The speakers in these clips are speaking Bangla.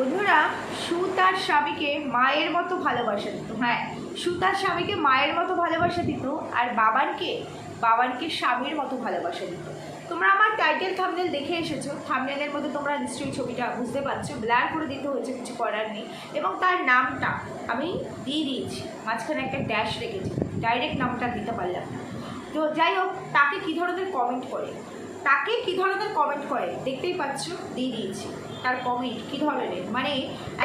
বন্ধুরা সু তার স্বামীকে মায়ের মতো ভালোবাসা দিত। হ্যাঁ সু তার স্বামীকে মায়ের মতো ভালোবাসা দিত আর বাবানকে বাবানকে স্বামীর মতো ভালোবাসা দিত। তোমরা আমার টাইটেল থামনেল দেখে এসেছ। থামনেলের মধ্যে তোমরা নিশ্চয়ই ছবিটা বুঝতে পারছ। ব্লার করে দিতে হয়েছে, কিছু করার নেই। এবং তার নামটা আমি দিয়ে দিয়েছি। মাঝখানে একটা ড্যাশ রেখেছি। ডাইরেক্ট নামটা দিতে পারলাম না। তো যাই হোক, তাকে কী ধরনের কমেন্ট করে? তাকে কী ধরনের কমেন্ট করে? দেখতেই পাচ্ছ, দিয়ে দিয়েছি। তার কমেন্ট কী ধরনের? মানে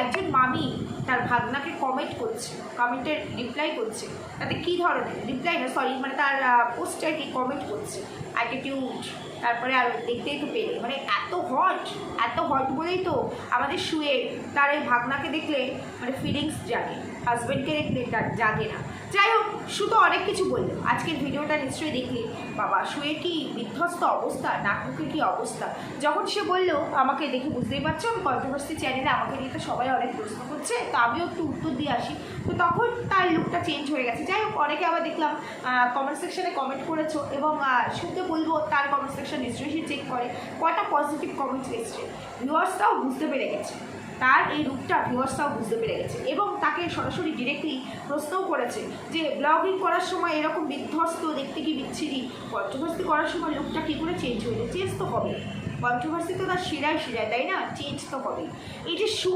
একজন মামি তার ভাগনাকে কমেন্ট করছে কমেন্টের রিপ্লাই করছে, তাতে কী ধরনের? রিপ্লাই না সরি মানে তার পোস্টে কি কমেন্ট করছে অ্যাটিটিউড তারপরে আর দেখতেই তো পেলে। মানে এত হট এত হট বলেই তো আমাদের শুয়ে তার এই ভাবনাকে দেখলে মানে ফিলিংস জাগে। হাজব্যান্ডকে দেখলে জাগে না। যাই হোক শুধু অনেক কিছু বলল। আজকের ভিডিওটা নিশ্চয়ই দেখলে। বাবা, শুয়ে কি বিধ্বস্ত অবস্থা নাকমুখের কি অবস্থা? যখন সে বলল, আমাকে দেখে বুঝতেই পারছ আমি কন্ট্রোভার্সি চ্যানেলে আমাকে নিয়ে তো সবাই অনেক প্রশ্ন করছে, তো আমিও একটু উত্তর দিয়ে আসি। তো তখন তার লুকটা চেঞ্জ হয়ে গেছে। যাই হোক, অনেকে আবার দেখলাম কমেন্ট সেকশানে কমেন্ট করেছ এবং শুনতে বলব, তার কমেন্ট সেকশন নিশ্চয়ই সে চেক করে। কটা পজিটিভ কমেন্টস এসছে? ভিউয়ার্সটাও বুঝতে পেরে গেছে। তার এই রূপটা ভিউয়ার্সরাও বুঝতে পেরে গেছে। এবং তাকে সরাসরি ডিরেক্টলি প্রশ্নও করেছে যে ব্লগিং করার সময় এরকম বিধ্বস্ত, দেখতে কি বিচ্ছিরি? পর্যবস্তি করার সময় লুকটা কী করে চেঞ্জ হয়ে যায়? চেঞ্জ তো হবে কন্ট্রোভার্সি তো তার শিরায় শিরায়, তাই না? চেঞ্জ তো হবে এই যে সু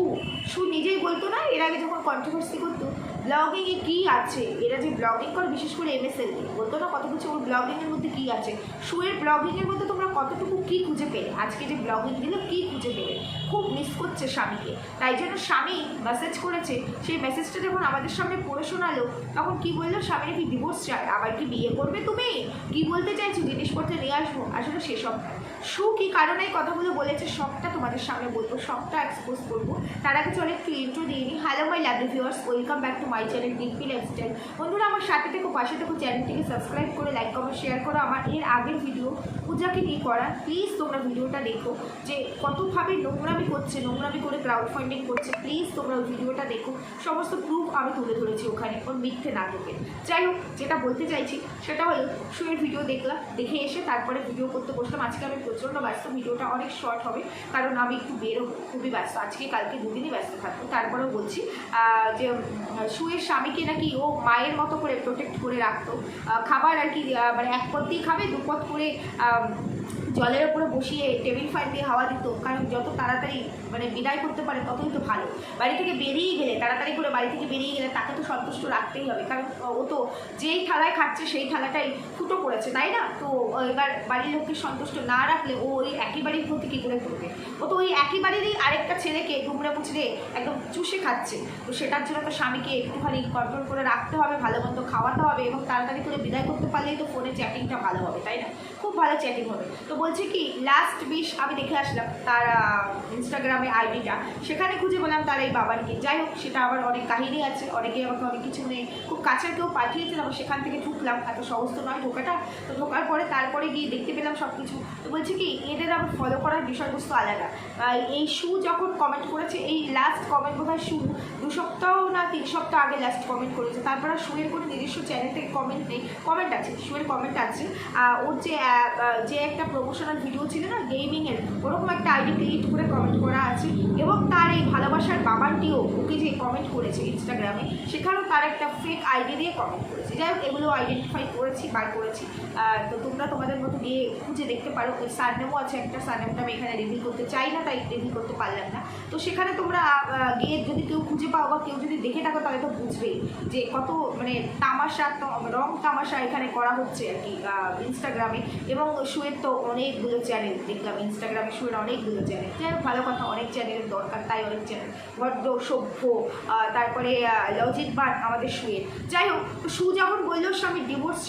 সু নিজেই বলতো না, এর আগে যখন কন্ট্রোভার্সি করতো ব্লগিংয়ে কী আছে? এরা যে ব্লগিং করে, বিশেষ করে এম এস এল এমএসএল বলতো না কত কিছু, ওর ব্লগিংয়ের মধ্যে কী আছে? শুয়ের ব্লগিংয়ের মধ্যে তোমরা কতটুকু কী খুঁজে পেলে? আজকে যে ব্লগিং দিল, কী খুঁজে পেলে? খুব মিস করছে স্বামীকে। তাই জন্য স্বামী মেসেজ করেছে, সেই মেসেজটা যখন আমাদের সামনে পড়ে শোনালো, তখন কি বলল? স্বামীর কি ডিভোর্স চায়? আবার কি বিয়ে করবে তুমি? কি বলতে চাইছো? জিনিসপত্র নিয়ে আসব। আসলে সেসব না। সু কি কারণে এই কথাগুলো বলেছে সবটা তোমাদের সামনে বলব সবটা এক্সপোজ করব। তার আগে চলে একটু দিয়ে নিই hello my lovely viewers welcome back to my channel DP lifestyle বন্ধুরা, আমার সাথে থেকে, পাশে থেকে চ্যানেলটিকে সাবস্ক্রাইব করে লাইক কমেন্ট শেয়ার করো। আমার এর আগের ভিডিও পূজাকে নিয়ে করা প্লিজ তোমরা ভিডিওটা দেখো যে কতভাবে নোংরামি করছে নোংরামি করে ক্রাউড ফান্ডিং করছে। প্লিজ তোমরা ওই ভিডিওটা দেখো। সমস্ত প্রুফ আমি তুলে ধরেছি ওখানে, ওর মিথ্যে না নাটকে। যাই হোক, যেটা বলতে চাইছি, সেটা হলো শুয়ের ভিডিও দেখলাম দেখে এসে তারপরে ভিডিও করতে বসলাম। আজকে আমি প্রচণ্ড ব্যস্ত, ভিডিওটা অনেক শর্ট হবে, কারণ আমি একটু বেরোবো, খুবই ব্যস্ত, আজকে কালকে দুদিনই ব্যস্ত থাকব, তারপরেও বলছি যে শুয়ের স্বামীকে নাকি ও মায়ের মতো করে প্রোটেক্ট করে রাখতো খাবার আর কি মানে এক পথ দিয়ে খাবে দুপথ করে জলের ওপরে বসিয়ে টেবিল ফ্যান দিয়ে হাওয়া দিত, কারণ যত তাড়াতাড়ি মানে বিদায় করতে পারে ততই তো ভালো। বাড়ি থেকে বেরিয়ে গেলে, তাড়াতাড়ি করে বাড়ি থেকে বেরিয়ে গেলে তাকে তো সন্তুষ্ট রাখতেই হবে, কারণ ও তো যেই থালায় খাচ্ছে সেই থালাটাই ফুটো করেছে, তাই না? তো এবার বাড়ির লোককে সন্তুষ্ট না রাখলে ও ওই একই বাড়ির প্রতি কী করে করবে? ও তো ওই একই বাড়িরই আরেকটা ছেলেকে ডুমরে মুচড়ে একদম চুষে খাচ্ছে। তো সেটার জন্য তো স্বামীকে একটুখানি কন্ট্রোল করে রাখতে হবে, ভালো মন্দ খাওয়াতে হবে এবং তাড়াতাড়ি করে বিদায় করতে পারলেই তো ফোনে চ্যাটিংটা ভালো হবে, তাই না? খুব ভালো চ্যাটিং হবে। তো বলছে কি লাস্ট বিশ আমি দেখে আসলাম তার ইনস্টাগ্রামে আইডিটা সেখানে খুঁজে পেলাম তার এই বাবার বাবারকে যাই হোক, সেটা আবার অনেক কাহিনী আছে, অনেকে আমাকে অনেক কিছু নেই খুব কাছের কেউ পাঠিয়েছিলাম সেখান থেকে ঢুকলাম। এত সহজ তো নয় ঢোকাটা। তো ঢোকার পরে তারপরে গিয়ে দেখতে পেলাম সব কিছু তো বলছে কি, এদের আবার ফলো করার বিষয়বস্তু আলাদা। এই শু যখন কমেন্ট করেছে, এই লাস্ট কমেন্ট বোধ হয় শু, দু সপ্তাহ না তিন সপ্তাহ আগে লাস্ট কমেন্ট করেছে। তারপর আর শুয়ের কোনো নিজস্ব চ্যানেল থেকে কমেন্ট নেই। কমেন্ট আছে, শুয়ের কমেন্ট আছে। ওর যে যে একটা প্রমোশনাল ভিডিও ছিল না গেমিংয়ের ওরকম একটা আইডি ক্রিয়েট করে কমেন্ট করা আছে। এবং তার এই ভালোবাসার বাবানটিও ওকে যে কমেন্ট করেছে ইনস্টাগ্রামে সেখানেও তার একটা ফেক আইডি দিয়ে কমেন্ট করেছে। যাই হোক এগুলো আইডেন্টিফাই করেছি, বার করেছি। তো তোমরা তোমাদের মতো গিয়ে খুঁজে দেখতে পারো। ওই সারনেমও আছে একটা সারনেমটা আমি এখানে রিভিল করতে চাই না, তাই রিভিল করতে পারলাম না। তো সেখানে তোমরা গিয়ে পাও বা কেউ যদি দেখে থাকো তাহলে তো বুঝবেই যে কত মানে তামাশা রং তামাশা এখানে করা হচ্ছে আর কি ইনস্টাগ্রামে এবং শুয়ের তো অনেকগুলো চ্যানেল দেখলাম ইনস্টাগ্রামে শুয়ের অনেকগুলো চ্যানেল যাই হোক, ভালো কথা অনেক চ্যানেলের দরকার তাই অনেক চ্যানেল ভদ্র সভ্য তারপরে লজিত বান আমাদের শুয়ের যাই হোক সু যখন বলল স্বামী ডিভোর্স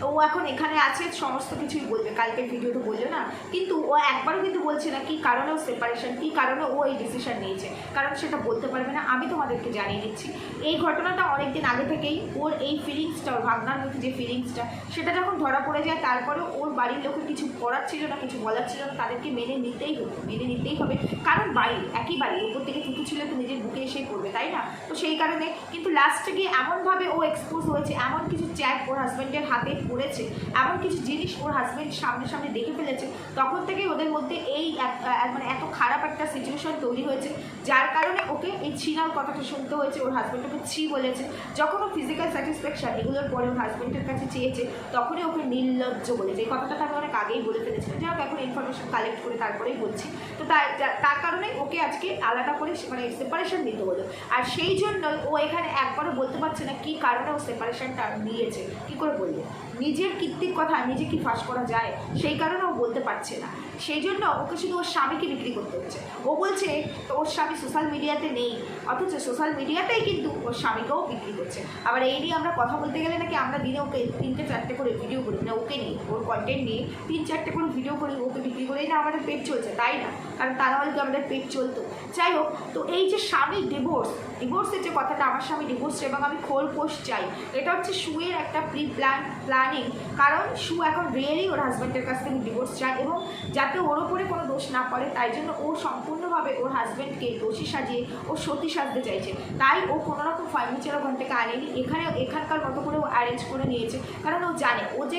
তো ও এখন এখানে আছে সমস্ত কিছুই বলবে। কালকের ভিডিওতে বলল না কিন্তু ও একবারও কিন্তু বলছে না কি কারণে ও সেপারেশন কী কারণে ও এই ডিসিশন নিয়েছে। কারণ সেটা বলতে পারবে না। আমি তোমাদেরকে জানিয়ে দিচ্ছি। এই ঘটনাটা অনেক দিন আগে থেকেই ওর এই ফিলিংসটা ওর ভাবনার মধ্যে যে ফিলিংসটা সেটা যখন ধরা পড়ে যায়, তারপরে ওর বাড়ির লোকের কিছু করার ছিল না, কিছু বলার ছিল না, তাদেরকে মেনে নিতেই হতো মেনে নিতেই হবে। কারণ বাড়ি, একই বাড়ি উপর থেকে থুতু ছিল তো নিজের বুকে এসেই পড়বে, তাই না? তো সেই কারণে কিন্তু লাস্টে গিয়ে এমনভাবে ও এক্সপোজ হয়েছে, এমন কিছু চ্যাট ওর হাজব্যান্ডের হাতে পড়েছে, এমন কিছু জিনিস ওর হাজব্যান্ড সামনে সামনে দেখে ফেলেছে। তখন থেকে ওদের মধ্যে এই মানে এত খারাপ একটা সিচুয়েশন তৈরি হয়েছে, যার কারণে ওকে এই ছিনার কথাটা শুনতে হয়েছে, ওর হাজব্যান্ড ওকে ছি বলেছে। যখন ও ফিজিক্যাল স্যাটিসফ্যাকশন এগুলোর পরে ওর হাজব্যান্ডের কাছে চেয়েছে, তখনই ওকে নির্লজ্জ বলেছে। এই কথাটা আমি অনেক আগেই বলে ফেলেছিলাম যাই হোক, এখন ইনফরমেশন কালেক্ট করে তারপরেই বলছি। তো তার তার কারণে ওকে আজকে আলাদা করে মানে সেপারেশন নিতে হলো। আর সেই জন্যই ও এখানে একবারও বলতে পারছে না কী কারণে ও সেপারেশনটা নিয়েছে। কী করে বলবে? নিজের কীর্তির কথা নিজে কি ফাঁস করা যায়? সেই কারণে ও বলতে পারছে না। সেই জন্য ওকে শুধু ওর স্বামীকে বিক্রি করতে হচ্ছে। ও বলছে ওর স্বামী সোশ্যাল মিডিয়াতে নেই, অথচ সোশ্যাল মিডিয়াতেই কিন্তু ওর স্বামীকেও বিক্রি করছে। আবার এই নিয়ে আমরা কথা বলতে গেলে নাকি আমরা দিনে ওকে তিনটে, চারটে করে ভিডিও করি না ওকে নিয়ে, ওর কন্টেন্ট নিয়ে তিন, চারটে করে ভিডিও করি, ওকে বিক্রি করেই না আমাদের পেট চলছে, তাই না? কারণ তারা কি আমাদের পেট চলতো। যাই হোক, তো এই যে স্বামী ডিভোর্স ডিভোর্সের যে কথাটা আমার স্বামী ডিভোর্স এবং আমি খোল পোস্ট চাই, এটা হচ্ছে শুয়ের একটা প্রি প্ল্যান প্ল্যানিং কারণ শু এখন রিয়েলি ওর হাজব্যান্ডের কাছ থেকে ডিভোর্স চায় এবং যাতে ওর ওপরে কোনো দোষ না পড়ে, তাই জন্য ও সম্পূর্ণভাবে ওর হাজব্যান্ডকে দোষী সাজিয়ে ও সতী সাজতে চাইছে। তাই ও কোনো রকম ফার্নিচার ওখান থেকে আনেনি। এখানে এখানকার মতো করে ও অ্যারেঞ্জ করে নিয়েছে। কারণ ও জানে, ও যে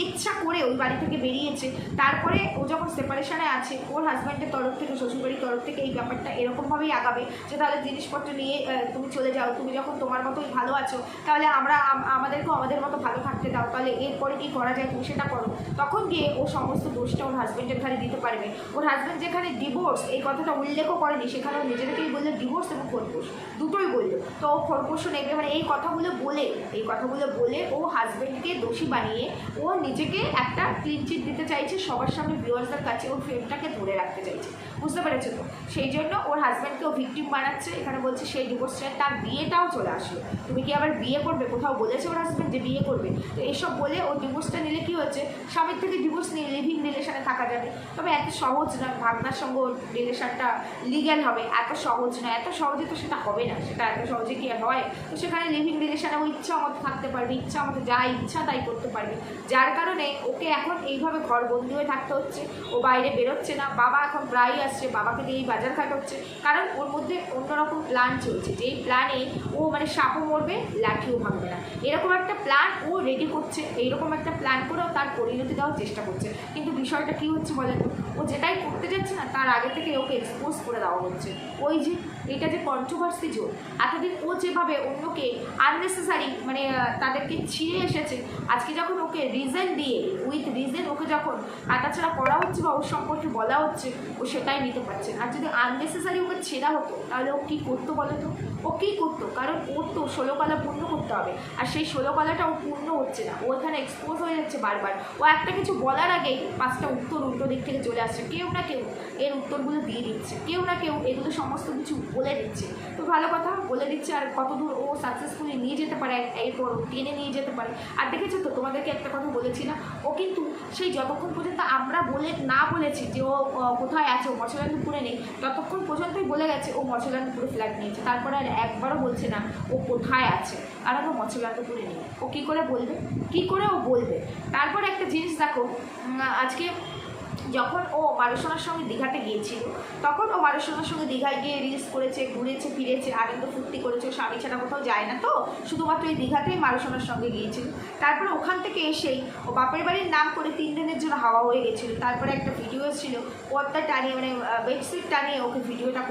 ইচ্ছা করে ওই বাড়ি থেকে বেরিয়েছে। তারপরে ও যখন সেপারেশনে আছে, ওর হাজব্যান্ডের তরফ থেকে, শ্বশুরবাড়ির তরফ থেকে এই ব্যাপারটা এরকমভাবেই আগাবে যে তাহলে জিনিসপত্র নিয়ে তুমি চলে যাও, তুমি যখন তোমার মতোই ভালো আছো, তাহলে আমরা, আম- আমাদেরকেও আমাদের মতো ভালো থাকতে দাও। তাহলে এরপরে কি করা যায় তুমি সেটা করো। তখন গিয়ে ও সমস্ত দোষটা ওর হাজব্যান্ডের ঘাড়ে দিতে পারবে। ওর হাজব্যান্ড যেখানে ডিভোর্স এই কথাটা উল্লেখও করেনি, সেখানে ও নিজে থেকেই বলল ডিভোর্স এবং খোরপোশ। দুটোই বলল। তো ও খোরপোশও নেবে। মানে এই কথাগুলো বলে, এই কথাগুলো বলে ও হাজব্যান্ডকে দোষী বানিয়ে ও নিজেকে একটা ক্লিন চিট দিতে চাইছে, সবার সামনে ভিউয়ার্সদের কাছে ওর ফ্রেমটাকে ধরে রাখতে চাইছে। বুঝতে পেরেছ তো? সেই জন্য ওর হাজব্যান্ডকে ও ভিকটিম বানাচ্ছে। এখানে বলছে সেই ডিভোর্স চাই তার বিয়েটাও চলে আসলো। তুমি কি আবার বিয়ে করবে? কোথাও বলেছে ওর হাজব্যান্ড যে বিয়ে করবে? তো এইসব বলে ও ডিভোর্সটা নিলে কি হচ্ছে? স্বামীর থেকে ডিভোর্স নিয়ে লিভিং রিলেশনে থাকা যাবে। তবে এত সহজ না ভাগনার সঙ্গে ওর রিলেশনটা লিগ্যাল হবে। এত সহজ না, এত সহজে তো সেটা হবে না। সেটা এত সহজে কি হয়? তো সেখানে লিভিং রিলেশনে ও ইচ্ছা মতো থাকতে পারবে, ইচ্ছা মতো যা ইচ্ছা তাই করতে পারবে। যার কারণে ওকে এখন এইভাবে ঘর বন্দি হয়ে থাকতে হচ্ছে। ও বাইরে বেরোচ্ছে না। বাবা এখন প্রায়ই আসছে, বাবাকে দিয়েই বাজার ঘাট হচ্ছে। কারণ ওর মধ্যে অন্যরকম প্ল্যান চলছে। যেই প্ল্যানে ও মানে সাপও মরবে, লাঠিও ভাঙবে না। এরকম একটা প্ল্যান ও রেডি করছে, এইরকম একটা প্ল্যান করেও তার পরিণতি দেওয়ার চেষ্টা করছে। কিন্তু বিষয়টা কী হচ্ছে বলেন ও যেটাই করতে যাচ্ছে না, তার আগে থেকে ওকে এক্সপোজ করে দেওয়া হচ্ছে। ওই যে, এটা যে কন্ট্রোভার্সি জোর, এতদিন ও যেভাবে অন্যকে আননেসেসারি মানে তাদেরকে ছিঁড়ে এসেছে, আজকে যখন ওকে রিজন দিয়ে উইথ রিজন ওকে যখন কাটাছাড়া করা হচ্ছে বা ওর সম্পর্কে বলা হচ্ছে, ও সেটাই নিতে পারছে না। আর যদি আননেসেসারি ওকে ছেঁড়া হতো, তাহলে ও কী করতো বলো তো? ও কী করতো, কারণ ওর তো ষোলো কলা পূর্ণ করতে হবে। আর সেই ষোলো কলাটা ও পূর্ণ হচ্ছে না, ও এখানে এক্সপোজ হয়ে যাচ্ছে বারবার। ও একটা কিছু বলার আগেই পাঁচটা উত্তর উল্টো দিক থেকে চলে আসছে, কেউ না কেউ এর উত্তরগুলো দিয়ে দিচ্ছে, কেউ না কেউ এগুলো সমস্ত কিছু বলে দিচ্ছে। তো ভালো কথা, বলে দিচ্ছে আর কতদূর ও সাকসেসফুলি নিয়ে যেতে পারে, এরপর টেনে নিয়ে যেতে পারে। আর দেখেছ তো, তোমাদেরকে একটা কথা বলেছিলাম, ও কিন্তু সেই যতক্ষণ পর্যন্ত আমরা বলে, না বলেছি যে ও কোথায় আছে, ও মশলানপুরে নেই, ততক্ষণ পর্যন্তই বলে গেছে, ও মশলানপুরে ফ্ল্যাট নিয়েছে। তারপরে আর একবারও বলছে না, ও কোথায় আছে? আর কারণ ও করে নিই। ও কী করে বলবে? কী করে ও বলবে? তারপর একটা জিনিস দেখো আজকে যখন ও মারুসোনার সঙ্গে দীঘাতে গিয়েছিল, তখন ও মারুসোনার সঙ্গে দীঘায় গিয়ে রিলস করেছে, ঘুরেছে, ফিরেছে, আনন্দ ফুর্তি করেছে, স্বামী ছাড়া কোথাও যায় না তো? শুধুমাত্র এই দীঘাতেই মারুসোনার সঙ্গে গিয়েছিল। তারপরে ওখান থেকে এসেই ও বাপের বাড়ির নাম করে তিন দিনের জন্য হাওয়া হয়ে গেছিল। তারপরে একটা ভিডিও এসেছিল পর্দা টানিয়ে মানে বেডশিট টানিয়ে ওকে ভিডিওটা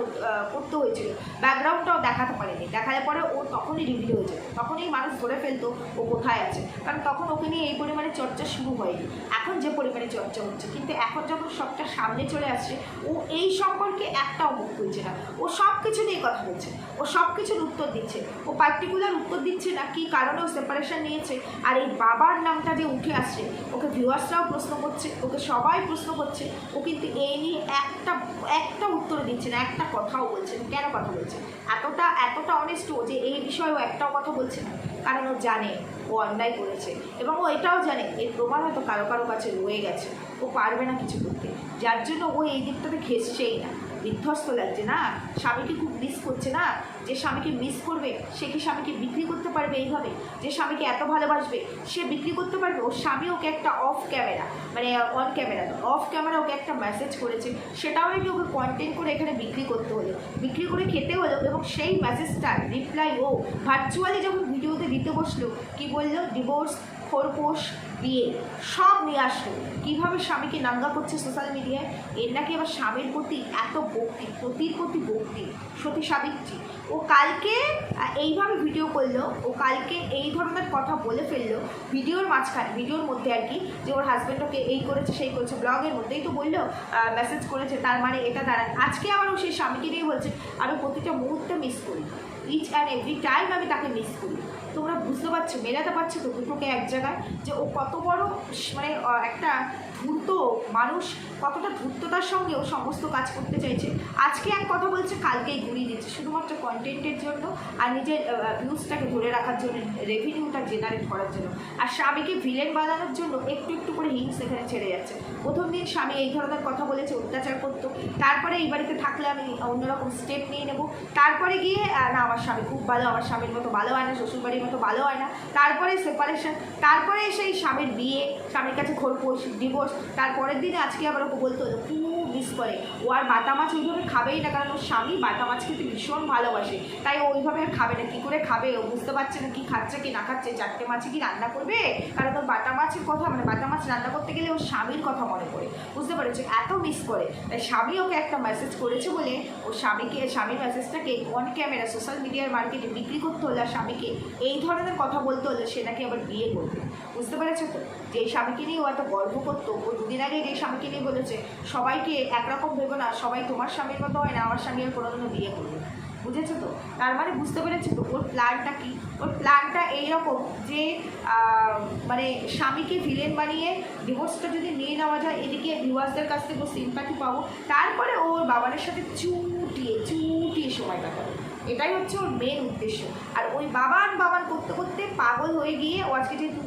করতে হয়েছিল। ব্যাকগ্রাউন্ডটাও দেখাতে পারেনি। দেখালে পরে ও তখনই রিভিল হয়ে যেত তখনই মানুষ ধরে ফেলতো ও কোথায় আছে। কারণ তখন ওকে নিয়ে এই পরিমাণে চর্চা শুরু হয়নি। এখন যে পরিমাণে চর্চা হচ্ছে, কিন্তু এখন যখন সবটা সামনে চলে আসছে ও এই সম্পর্কে একটাও মুখ খুলছে না। ও সব কিছু নিয়ে কথা বলছে, ও সব কিছুর উত্তর দিচ্ছে। ও পার্টিকুলার উত্তর দিচ্ছে না কি কারণে ও সেপারেশন নিয়েছে। আর এই বাবার নামটা যে উঠে আসছে, ওকে ভিউয়ার্সরাও প্রশ্ন করছে, ওকে সবাই প্রশ্ন করছে। ও কিন্তু এই নিয়ে একটা একটা উত্তর দিচ্ছে না, একটা কথাও বলছে না। কেন কথা বলছে? এতটা এতটা অনেস্ট ও যে এই বিষয়ে ও একটাও কথা বলছে না। কারণ ও জানে। ও অন্যায় করেছে। এবং ও এটাও জানে, এর প্রমাণ হয়তো কারও কারও কাছে রয়ে গেছে। ও পারবে না কিছু করতে। যার জন্য ও এই দিকটাতে ঘেসছেই না। বিধ্বস্ত লাগছে না? স্বামীকে খুব মিস করছে না? যে স্বামীকে মিস করবে, সে কি স্বামীকে বিক্রি করতে পারবে এইভাবে? যে স্বামীকে এত ভালোবাসবে, সে বিক্রি করতে পারবে? ওর স্বামী ওকে একটা অফ ক্যামেরা মানে অন ক্যামেরা অফ ক্যামেরা ওকে একটা মেসেজ করেছে। সেটাও নাকি ওকে কন্টেন্ট করে এখানে বিক্রি করতে হলো। বিক্রি করে খেতে হলো এবং সেই মেসেজটার রিপ্লাই ও ভার্চুয়ালি যখন ভিডিওতে দিতে বসল, কি বলল? ডিভোর্স খোরপোশ বিয়ে সব নিয়ে আসলো। কীভাবে স্বামীকে নাঙ্গা করছে সোশ্যাল মিডিয়ায় এর নাকি আবার স্বামীর প্রতি এত ভক্তি পতির প্রতি ভক্তি। সতী সাবিত্রী, ও কালকে এইভাবে ভিডিও করল, ও কালকে এই ধরনের কথা বলে ফেলল, ভিডিওর মাঝখানে, ভিডিওর মধ্যে আর কি, যে ওর হাজব্যান্ড ওকে এই করেছে, সেই করেছে ব্লগের মধ্যেই তো বলল মেসেজ করেছে, তার মানে এটা দাঁড়ায়। আজকে আবার ও সেই স্বামীকে নিয়ে বলছে আমি প্রতিটা মুহূর্তে মিস করি। ইচ অ্যান্ড এভরি টাইম আমি তাকে মিস করি। বুঝতে পারছ মেলাতে পারছ তো দুটোকে এক জায়গায় যে ও কত বড় মানে একটা ধূর্ত মানুষ কতটা ধূর্ততার সঙ্গেও সমস্ত কাজ করতে চাইছে। আজকে এক কথা বলছে, কালকেই ঘুরিয়ে দিচ্ছে। শুধুমাত্র কন্টেন্টের জন্য আর নিজের ভিউজটাকে ধরে রাখার জন্য রেভিনিউটা জেনারেট করার জন্য। আর স্বামীকে ভিলেন বানানোর জন্য একটু একটু করে হিংস এখানে ছেড়ে যাচ্ছে। প্রথম দিন স্বামী এই ধরনের কথা বলেছে, অত্যাচার করতো। তারপরে এই বাড়িতে থাকলে আমি অন্যরকম স্টেপ নিয়ে নেব। তারপরে গিয়ে না, আমার স্বামী খুব ভালো, আমার স্বামীর মতো ভালো হয় না, শ্বশুরবাড়ির মতো ভালো হয় না। তারপরে সেপারেশন তারপরে সেই স্বামীর বিয়ে, স্বামীর কাছে খোরপোশ ডিভোর্স তারপরের দিনে আজকে আবার ওকে তো খুব মিস করে। ও আর বাটা মাছ ওইভাবে খাবেই না, কারণ ওর স্বামী বাটা মাছ খেতে ভীষণ ভালোবাসে। তাই ওইভাবে আর খাবে না। কী করে খাবে? ও বুঝতে পারছে না কি খাচ্ছে, কি না খাচ্ছে, চারটে মাছে কি রান্না করবে? কারণ ওর বাটা মাছের কথা মানে বাটা মাছ রান্না করতে গেলে ওর স্বামীর কথা মনে পড়ে। বুঝতে পেরেছ? এত মিস করে। তাই স্বামী ওকে একটা মেসেজ করেছে বলে ও স্বামীকে, স্বামীর মেসেজটাকে অন ক্যামেরা সোশ্যাল মিডিয়ার মার্কেটে বিক্রি করতে হলে আর স্বামীকে এই ধরনের কথা বলতে হলে সে নাকি আবার বিয়ে করবে। বুঝতে পেরেছ তো? যে এই স্বামীকে নিয়ে ও এত গর্ব করতো, ও দুদিন আগে যে স্বামীকে নিয়ে বলেছে, সবাইকে একরকম ভেবো না, সবাই তোমার স্বামীর মতো হয় না, আমার স্বামী আর কোনোদিনও বিয়ে করবে বুঝেছ তো? তার মানে বুঝতে পেরেছ তো, ওর প্ল্যানটা কি? ওর প্ল্যানটা এইরকম যে মানে স্বামীকে ভিলেন বানিয়ে ডিভোর্সটা যদি নিয়ে নেওয়া যায়, এদিকে ভিউয়ার্সদের কাছ থেকে সিম্পাথি পাবো। তারপরে ওর বাবানের সাথে চুটিয়ে চুটিয়ে সময় কাটাবে। এটাই হচ্ছে ওর মেন উদ্দেশ্য। আর ওই বাবান বাবান করতে করতে পাগল হয়ে গিয়ে ও আজকে যেহেতু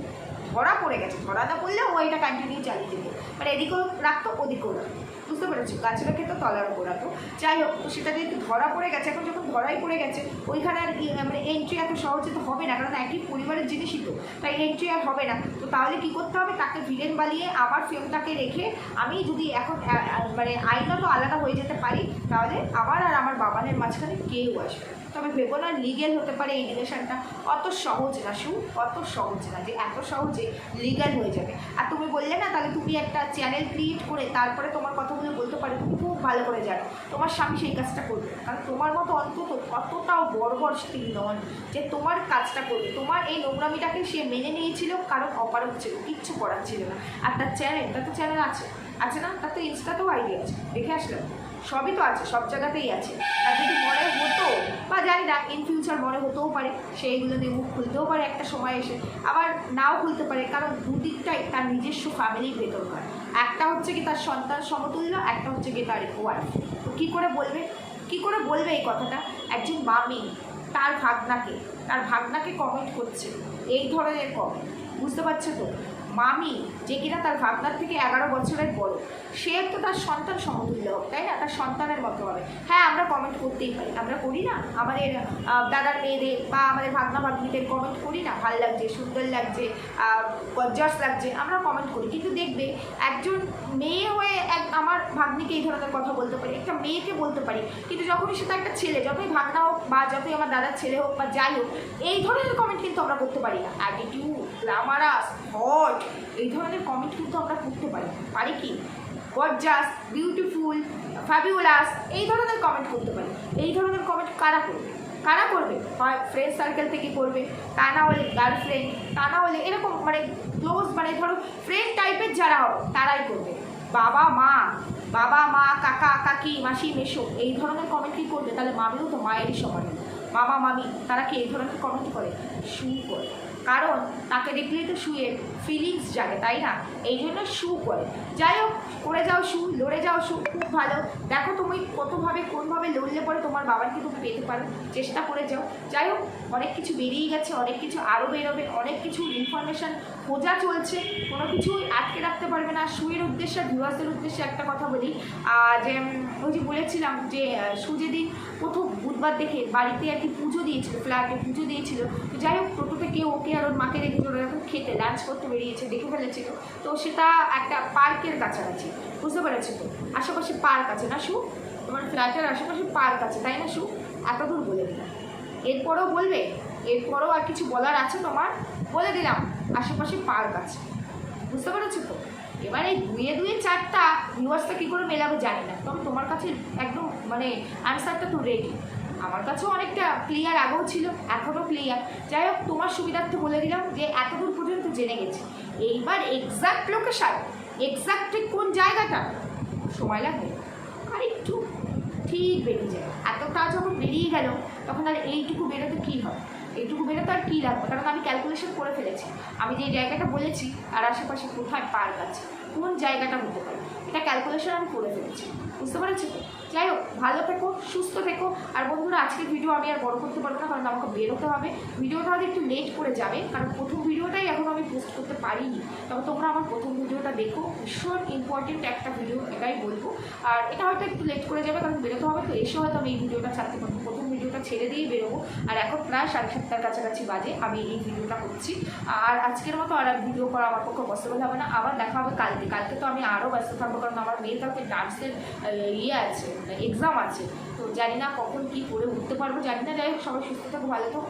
ধরা পড়ে গেছে, ধরা না পড়লে ও এটা কন্টিনিউ চালিয়ে দেবে। মানে এদিকেও রাখতো, ওদিকেও রাখতো। বুঝতে পেরেছি গাছটাকে তো তলার উপর রাখো যাই হোক সেটা যেহেতু ধরা পড়ে গেছে, এখন যখন ধরাই পড়ে গেছে, ওইখানে আর মানে এন্ট্রি এত সহজে তো হবে না, কারণ একই পরিবারের জিনিসই তো, তাই এন্ট্রি আর হবে না। তো তাহলে কী করতে হবে? তাকে ভিলেন বানিয়ে আবার ফিল্মটাকে রেখে আমি যদি এখন মানে আইনত আলাদা হয়ে যেতে পারি, তাহলে আবার আর আমার বাবানের মাঝখানে কেউ আসবে। তবে ভেবো না লিগেল হতে পারে এই অত সহজ না শু অত সহজ না যে এত সহজে লিগ্যাল হয়ে যাবে। আর তুমি বললে না, তাহলে তুমি একটা চ্যানেল ক্রিয়েট করে তারপরে তোমার কথাগুলো বলতে পারো, তুমি খুব ভালো করে জানো। তোমার স্বামী সেই কাজটা করবে। কারণ তোমার মতো অন্তত কতটাও বড় বড় তিনি নন যে তোমার কাজটা করবে। তোমার এই নোংরামিটাকে সে মেনে নিয়েছিল, কারণ অপারক ছিল, কিচ্ছু করার ছিল না। আর তার চ্যানেল তার তো চ্যানেল আছে। আছে না? তার তো ইনস্টাতেও আইডি আছে। দেখে আসলাম। সবই তো আছে, সব জায়গাতেই আছে। আর যদি মনে হতো, বা জানি না ইন ফিউচার মনে হতেও পারে সেইগুলো নিয়ে মুখ খুলতেও পারে একটা সময় এসে, আবার নাও খুলতে পারে, কারণ দুদিকটাই তার নিজস্ব ফ্যামিলির ভেতরকার একটা হচ্ছে কি তার সন্তান সমতুল্য, একটা হচ্ছে কি তার ওয়াইফ তো কী করে বলবে? কী করে বলবে এই কথাটা? একজন মামি তার ভাগনাকে তার ভাগনাকে কমেন্ট করছে, এই ধরনের কমেন্ট বুঝতে পারছ তো? মামি, যে কিনা তার ভাবনার থেকে এগারো বছরের বড়। সে তো তার সন্তান সমতুল্য হবে তাই না? তার সন্তানের মতো হবে। হ্যাঁ আমরা কমেন্ট করতেই পারি। আমরা করি না? আমাদের দাদার মেয়েদের বা আমাদের ভাগনা ভাগ্নিদের কমেন্ট করি না? ভালো লাগছে, সুন্দর লাগছে গজ্জাস লাগছে, আমরা কমেন্ট করি। কিন্তু দেখবে, একজন মেয়ে হয়ে এক, আমার ভাগ্নিকে এই ধরনের কথা বলতে পারি, একটা মেয়েকে বলতে পারি। কিন্তু যখনই সেটা একটা ছেলে, যতই ভাগনা হোক বা যতই আমার দাদার ছেলে হোক বা যাই হোক, এই ধরনের কমেন্ট কিন্তু আমরা করতে পারি না। অ্যাটিটিউড গ্লামারাস হট এই ধরনের কমেন্ট কিন্তু আমরা করতে পারি। পারি কি? গর্জাস বিউটিফুল ফ্যাবিউলাস এই ধরনের কমেন্ট করতে পারি। এই ধরনের কমেন্ট কারা করবে? কারা করবে? হয় ফ্রেন্ড সার্কেল থেকে করবে, তা না হলে গার্লফ্রেন্ড তা না হলে এরকম মানে ক্লোজ মানে ধরো ফ্রেন্ড টাইপের যারা হবে তারাই করবে। বাবা, মা বাবা, মা, কাকা, কাকি, মাসি মেশো এই ধরনের কমেন্ট কি করবে? তাহলে মামিও তো মায়েরই সমান। মামা, মামি, তারা কি এই ধরনের কমেন্ট করে? শুরু করে। কারণ তাকে দেখলেই তো শুয়ের ফিলিংস জাগে তাই না? এই জন্য শু করে। যাই হোক করে যাও শু লড়ে যাও শু খুব ভালো। দেখো তুমি কতভাবে কোনভাবে লড়লে পরে তোমার বাবাকে তুমি পেতে পারো? চেষ্টা করে যাও। যাই হোক অনেক কিছু বেরিয়ে গেছে অনেক কিছু আরও বেরোবে অনেক কিছু ইনফরমেশান খোঁজা চলছে। কোনো কিছুই আটকে রাখতে পারবে না। শুয়ের উদ্দেশ্যে ভিউয়ার্সদের উদ্দেশ্যে একটা কথা বলি। যে ওই যে বলেছিলাম যে আহ, সুজেদিন প্রথম বুধবার দেখে বাড়িতে আর কি পুজো দিয়েছিল ফ্ল্যাটে পুজো দিয়েছিল। যাই হোক টোটোতে কেউ মাকে রেখেছিল ওরা এখন খেতে লাঞ্চ করতে বেরিয়েছে, দেখে ফেলেছিল। তো সেটা একটা পার্কের কাছাকাছি, বুঝতে পেরেছ তো? আশেপাশে পার্ক আছে না, সু? তোমার ফ্ল্যাটের আশেপাশে পার্ক আছে, তাই না শু এত দূর বলে দিলাম। এরপরেও বলবে, এরপরেও আর কিছু বলার আছে তোমার? বলে দিলাম, আশেপাশে পার্ক আছে। বুঝতে পেরেছ তো? এবার এই দুয়ে দুয়ে চারটা ভিউয়ার্সটা কী করে মেলাবে জানি না। তবে তোমার কাছে একদম মানে আনসারটা তো রেডি আমার কাছেও অনেকটা ক্লিয়ার আগেও ছিল এখনও ক্লিয়ার যাই হোক, তোমার সুবিধার্থে বলে দিলাম যে এতদূর পর্যন্ত জেনে গেছি। এইবার এক্সাক্ট লোকেশান এক্সাক্ট ঠিক কোন জায়গাটা? সময় লাগবে। আর একটু ঠিক বেরিয়ে যায় এতটা যখন বেরিয়ে গেল, তখন আর এইটুকু বেরোতে কী হয়? এইটুকু বেরোতে আর কী লাগবে? কারণ আমি ক্যালকুলেশন করে ফেলেছি। আমি যে জায়গাটা বলেছি আর আশেপাশে কোথায় পার্ক আছে, কোন জায়গাটা হতে পারে, এটা ক্যালকুলেশন আমি করে ফেলেছি। বুঝতে পেরেছি তো? যাই হোক, ভালো থেকো, সুস্থ থেকো। আর বন্ধুরা, আজকের ভিডিও আমি আর বড় করতে পারব না, কারণ আমাকে বেরোতে হবে। ভিডিওটা হয়তো একটু লেট করে যাবে, কারণ প্রথম ভিডিওটাই এখন আমি পোস্ট করতে পারিনি। তবে তোমরা আমার প্রথম ভিডিওটা দেখো, ভীষণ ইম্পর্টেন্ট একটা ভিডিও এটাই বলব। আর এটা হয়তো একটু লেট করে যাবে, কারণ বেরোতে হবে, তো এসে হয়তো আমি এই ভিডিওটা ছাড়তে পারব। প্রথম ভিডিওটা ছেড়ে দিয়েই বেরোবো। আর এখন প্রায় সাড়ে সাতটার কাছাকাছি বাজে, আমি এই ভিডিওটা করছি। আর আজকের মতো আর ভিডিও করা আমার পক্ষে পসিবল হবে না। আবার দেখা হবে কালকে। কালকে তো আমি আরও ব্যস্ত থাকব, কারণ আমার মেয়ের কালকে ডান্সের ইয়ে আছে এক্সাম আছে। তো জানি না কখন কী করে উঠতে পারব, জানি না। যাই হোক, সবাই সুস্থ থাকব ভালো থাকো।